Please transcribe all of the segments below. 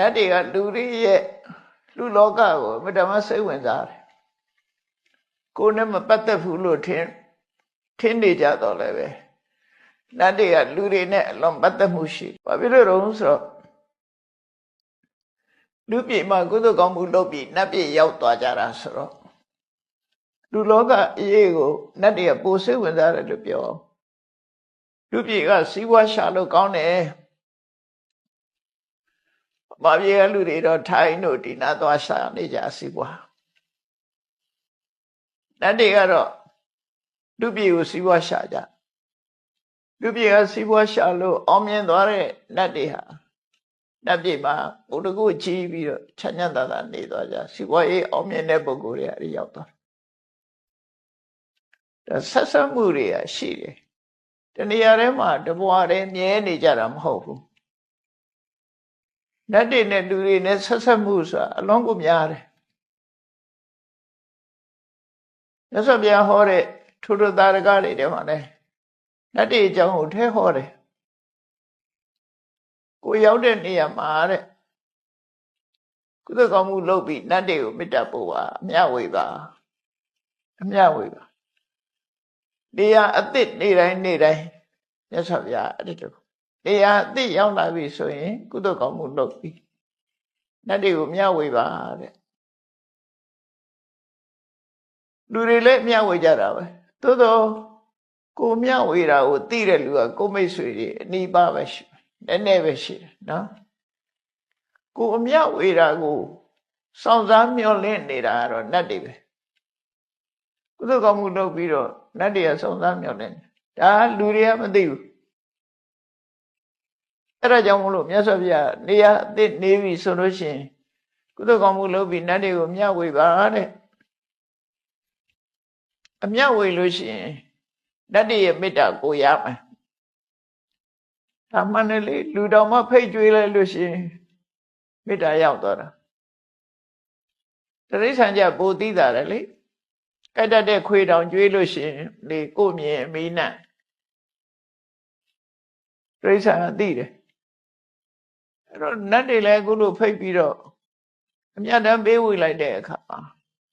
နတ်တွေကလူတွေရဲ့လူလောကကိုအမတမစိတ်ဝင်စားတယ်ကိုယ်နဲ့မပတ်သက်ဘူးလို့ထင်ထင်နေကြတော့လည်းပဲနတ်တွေကလူတွေနဲ့အလွန်ပတ်သက်မှုရှိဘာဖြစ်လို့လဲဆိုတော့လူပြည်မှာကုသိုလ်ကောင်းမှုလုပ်ပြီးနတ်ပြည်ရောက်သွားကြတာဆိုတော့လူလောကအရေးကိုနတ်တွေကပိုစိတ်ဝင်စားတယ်လို့ပြောအောင်လူပြည်ကစီးပွားရှာလို့ကောင်းတယ်။ ဘာပြေကလူတွေတော့ထိုင်းတို့ဒီနာသွားရှာနေကြစီးပွား။နတ်တွေကတော့လူပြည်ကိုစီးပွားရှာကြ။လူပြည်ကစီးပွားရှာလို့အောင်မြင်သွားတဲ့နတ်တွေဟာနတ်ပြည်မှာဘုဒ္ဓကိုကြီးပြီးတော့ချမ်းချမ်းသာသာနေသွားကြ။စီးပွားရေးအောင်မြင်တဲ့ပုဂ္ဂိုလ်တွေအရရောက်သွား။ဒါဆက်ဆက်မှုတွေကရှိတယ်။တနေရာထဲမှာတဘွားတည်းမြဲနေကြတာမဟုတ်ဘူး။ နတ်တွေနဲ့လူတွေနဲ့ဆက်ဆက်မှုဆိုတာအလုံးကိုများတယ်။မြတ်စွာဘုရားဟောတဲ့ထုထုသာရကတွေထဲမှာလည်းနတ်တွေအကြောင်းကိုထဲဟောတယ်။ကိုရောက်တဲ့နေရာမှာတဲ့ကုသကောင်းမှုလုပ်ပြီးနတ်တွေကိုမေတ္တာပို့ပါအမြဝေပါအမြဝေပါနေရာအသစ်နေတိုင်းနေတိုင်းမြတ်စွာဘုရားအဲ့ဒီ တော့နေရာအသစ်ရောက်လာပြီဆိုရင် ကုသကောင်းမှုလုပ်ပြီးနတ်တွေကိုမြဝေပါတဲ့လူတွေလည်းမြဝေကြတာပဲသို့တော့ကိုမြဝေတာကိုသိတဲ့လူကကိုမိတ်ဆွေတွေအနိပါပဲရှိတယ်နည်းနည်းပဲရှိတယ်နော်ကိုအမြဝေတာကိုစောင့်စားမျှော်လင့်နေတာကတော့နတ်တွေပဲကုသကောင်းမှုလုပ်ပြီးတော့နတ်တွေကစောင့်စားမျှော်လင့်ဒါလူတွေကမသိဘူး အဲ့ဒါကြောင့်မလို့မြတ်စွာဘုရားနေရာအသစ်နေပြီဆိုလို့ရှိရင်ကုသကောင်းမှုလုပ်ပြီးနတ်တွေကိုမျှဝေပါတဲ့အမျှဝေလို့ရှိရင်နတ်တွေရဲ့မေတ္တာကိုရမယ်ဒါမှန်တယ်လေလူတော်မှဖိတ်ကြွေးလိုက်လို့ရှိရင်မေတ္တာရောက်သွားတာတရိစ္ဆာန်ကြပိုသိတာတယ်လေကတ်တတ်တဲ့ခွေတောင်ကြွေးလို့ရှိရင်လေကိုမြင်အမီးနဲ့တရိစ္ဆာန်ကသိတယ် အဲ့တော့နတ်တွေလည်းအခုလိုဖိတ်ပြီးတော့အမြတ်တမ်းပေးဝေလိုက်တဲ့အခါမှာ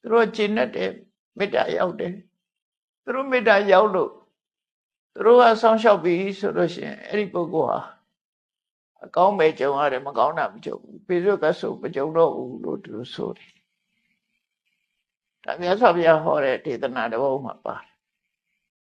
သူတို့ကျင့်တတ်တဲ့မေတ္တာရောက်တယ်သူတို့မေတ္တာရောက်လို့သူတို့ကဆောင်းလျှောက်ပြီးဆိုလို့ရှိရင်အဲ့ဒီပုဂ္ဂိုလ်ဟာအကောင်းပဲကြုံရတယ်မကောင်းတာမကြုံဘူးပေစွတ်ကဆိုမကြုံတော့ဘူးလို့သူဆိုတယ်ဒါမြတ်စွာဘုရားဟောတဲ့ဒေသနာတစ်ပုဒ်မှာပါတယ်